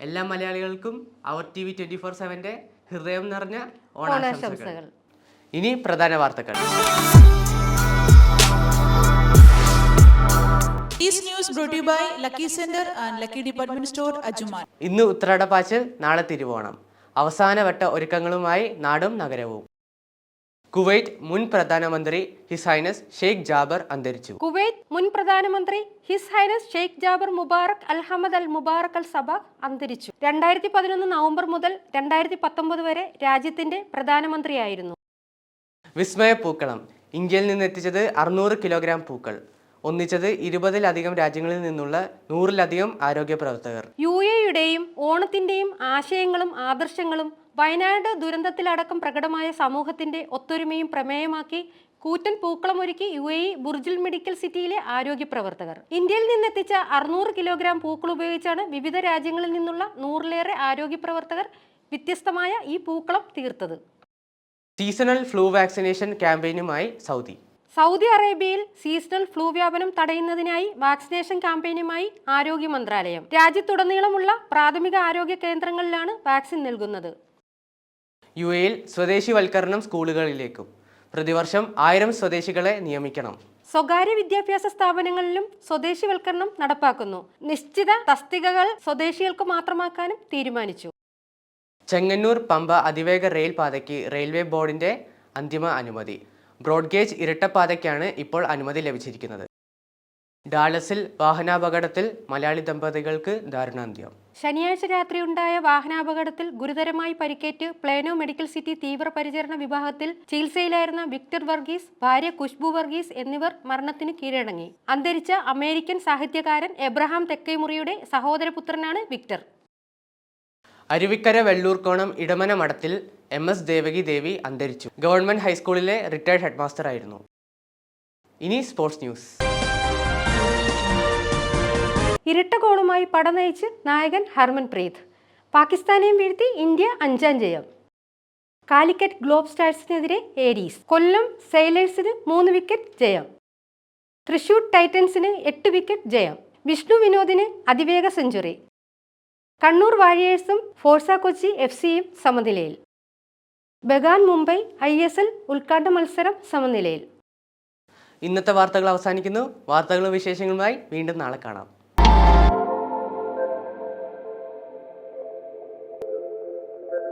എല്ലാ മലയാളികൾക്കും അവർ ടി വി ട്വന്റി ഫോർ സെവന്റെ ഹൃദയം നിറഞ്ഞ ഓണാശംസകൾ. ഇനി പ്രധാന വാർത്തകൾ. ഇന്ന് ഉത്രാടപ്പാച്ചിൽ നാളെ തിരുവോണം. അവസാനവട്ട ഒരുക്കങ്ങളുമായി നാടും നഗരവും. കുവൈറ്റ് മുൻ പ്രധാനമന്ത്രി ഹിസ് ഹൈനസ് ഷെയ്ഖ് ജാബർ അന്തരിച്ചു. കുവൈറ്റ് മുൻ പ്രധാനമന്ത്രി his highness Sheikh Jaber Mubarak Al Hamad Al Mubarak Al Sabah അന്തരിച്ചു. രണ്ടായിരത്തി പതിനൊന്ന് നവംബർ മുതൽ രണ്ടായിരത്തി പത്തൊമ്പത് വരെ രാജ്യത്തിന്റെ പ്രധാനമന്ത്രിയായിരുന്നു. വിസ്മയ പൂക്കളം. ഇന്ത്യയിൽ നിന്ന് എത്തിച്ചത് അറുന്നൂറ് കിലോഗ്രാം പൂക്കൾ. ഒന്നിച്ചത് ഇരുപതിലധികം രാജ്യങ്ങളിൽ നിന്നുള്ള നൂറിലധികം ആരോഗ്യ പ്രവർത്തകർ യു എയുടെയും ഓണത്തിന്റെയും ആശയങ്ങളും ആദർശങ്ങളും വയനാട് ദുരന്തത്തിലടക്കം പ്രകടമായ സമൂഹത്തിന്റെ ഒത്തൊരുമയും പ്രമേയമാക്കി കൂറ്റൻ പൂക്കളമൊരുക്കി U A E Burjeel medical സിറ്റിയിലെ ആരോഗ്യ പ്രവർത്തകർ ഇന്ത്യയിൽ നിന്നെത്തിച്ച അറുന്നൂറ് കിലോഗ്രാം പൂക്കൾ ഉപയോഗിച്ചാണ് വിവിധ രാജ്യങ്ങളിൽ നിന്നുള്ള നൂറിലേറെ ആരോഗ്യ പ്രവർത്തകർ വ്യത്യസ്തമായ ഈ പൂക്കളം തീർത്തത്. സീസണൽ ഫ്ലൂ വാക്സിനേഷൻ ക്യാമ്പയിനുമായി സൗദി. സൗദി അറേബ്യയിൽ സീസണൽ ഫ്ലൂ വ്യാപനം തടയുന്നതിനായി വാക്സിനേഷൻ ക്യാമ്പയിനുമായി ആരോഗ്യ മന്ത്രാലയം. രാജ്യത്തുടനീളമുള്ള പ്രാഥമിക ആരോഗ്യ കേന്ദ്രങ്ങളിലാണ് വാക്സിൻ നൽകുന്നത്. യു എയിൽ സ്വദേശിവൽക്കരണം സ്കൂളുകളിലേക്കും പ്രതിവർഷം ആയിരം സ്വദേശികളെ നിയമിക്കണം. സ്വകാര്യ വിദ്യാഭ്യാസ സ്ഥാപനങ്ങളിലും സ്വദേശിവൽക്കരണം നടപ്പാക്കുന്നു. നിശ്ചിത തസ്തികകൾ സ്വദേശികൾക്ക് മാത്രമാക്കാനും തീരുമാനിച്ചു. ചെങ്ങന്നൂർ പമ്പ അതിവേഗ റെയിൽ പാതയ്ക്ക് റെയിൽവേ ബോർഡിന്റെ അന്തിമ അനുമതി. ബ്രോഡ്ഗേജ് ഇരട്ടപ്പാതയ്ക്കാണ് ഇപ്പോൾ അനുമതി ലഭിച്ചിരിക്കുന്നത്. ഡാലസിൽ വാഹനാപകടത്തിൽ മലയാളി ദമ്പതികൾക്ക് ദാരുണാന്ത്യം. ശനിയാഴ്ച രാത്രിയുണ്ടായ വാഹനാപകടത്തിൽ ഗുരുതരമായി പരിക്കേറ്റ് പ്ലേനോ മെഡിക്കൽ സിറ്റി തീവ്രപരിചരണ വിഭാഗത്തിൽ ചികിത്സയിലായിരുന്ന വിക്ടർ വർഗീസ് ഭാര്യ കുഷ്ബു വർഗീസ് എന്നിവർ മരണത്തിന് കീഴടങ്ങി. അന്തരിച്ച അമേരിക്കൻ സാഹിത്യകാരൻ എബ്രഹാം തെക്കൈമുറിയുടെ സഹോദരപുത്രനാണ് വിക്ടർ. അരുവിക്കര വെള്ളൂർക്കോണം ഇടമന മഠത്തിൽ എം എസ് ദേവകി ദേവി അന്തരിച്ചു. ഗവൺമെന്റ് ഹൈസ്കൂളിലെ റിട്ടയർഡ് ഹെഡ്മാസ്റ്റർ ആയിരുന്നു. ഇനി സ്പോർട്സ് ന്യൂസ്. ഇരട്ട ഗോളുമായി പട നയിച്ച് നായകൻ ഹർമൻപ്രീത് പാകിസ്ഥാനെയും വീഴ്ത്തി ഇന്ത്യ അഞ്ചാം ജയം. കാലിക്കറ്റ് ഗ്ലോബ് സ്റ്റാർസിനെതിരെ ഏരീസ്. കൊല്ലം സെയിലേഴ്സിന് മൂന്ന് വിക്കറ്റ് ജയം. തൃശൂർ ടൈറ്റൻസിന് എട്ട് വിക്കറ്റ് ജയം. വിഷ്ണു വിനോദിന് അതിവേഗ സെഞ്ചുറി. കണ്ണൂർ വാരിയേഴ്സും ഫോഴ്സ കൊച്ചി എഫ് സിയും സമനിലയിൽ. Bagan Mumbai I S L ഉദ്ഘാടന മത്സരം സമനിലയിൽ. ഇന്നത്തെ വാർത്തകൾ അവസാനിക്കുന്നു. വാർത്തകളും വിശേഷങ്ങളുമായി വീണ്ടും നാളെ കാണാം.